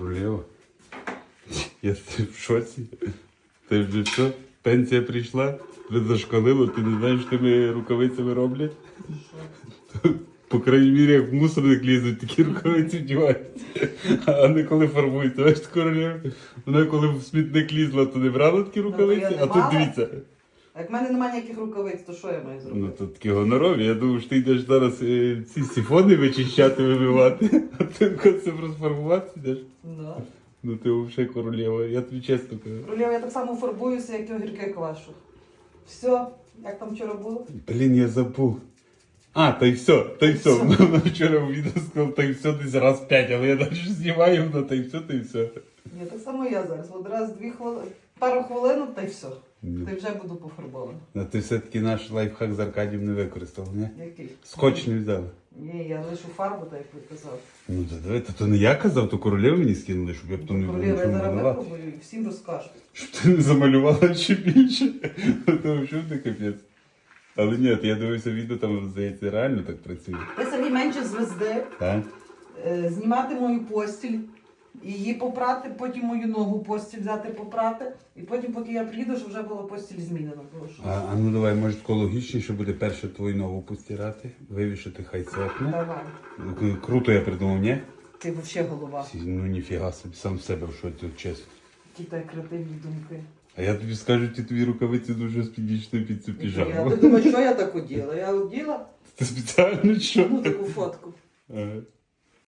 Королева. Я в шоці. Ти вже що? Пенсія прийшла, тебе зашкалило, ти не знаєш, що тими рукавицями роблять? По крайній мірі, як в мусорник лізуть, такі рукавиці вдіваються. А не коли фарбуються. Бачиш, королева? Вона коли в смітник лізла, то не брала такі рукавиці, а тут дивіться. Як в мене немає ніяких рукавиць, то що я маю зробити? Ну то такі гонорові. Я думаю, що ти йдеш зараз е, ці сіфони вичищати, вимивати, а ти це розфарбувати йдеш. Да. Ну ти взагалі королева, я тобі чесно кажу. Королева, я так само фарбуюся, як і огірки квашу. Все, як там вчора було? Блін, я забув. А, та й все, та й все. Вона вчора в відео сказала, та й все десь раз п'ять, але я далі знімаю, ну та й все, та й все. Ні, так само я зараз. От раз дві хвилини, пару хвилин, та й все. Та й вже буду пофарбована. А ти все-таки наш лайфхак з Аркадієм не використав, ні? Який? Скотч не взяли. Ні, я лишу фарбу, так як ви казав. Ну то давай, то, то не я казав, то королеву мені скинули, щоб я б то не Королева, я зараз випробую і всім розкажу. Щоб ти не замалювала ще більше. То що ти капець. Але ні, я дивився відео, там здається, реально так працює. Ти Сергій менше звезди, Так? е, знімати мою постіль, її попрати, потім мою ногу постіль взяти попрати, і потім, поки я приїду, щоб вже була постіль змінена. Прошу. А, а ну давай, може логічніше буде перше твою ногу постирати, вивішати хай сохне. Давай. Ну, Круто я придумав, ні? Ти взагалі голова. Ну ніфіга собі, сам в себе шоці, от чесно. Ті так креативні думки. А я тобі скажу, ті твої рукавиці дуже підійшли під цю Я, піжаму. ти думаєш, що я так оділа? Я оділа Ти спеціально що? ну, таку фотку. Ага.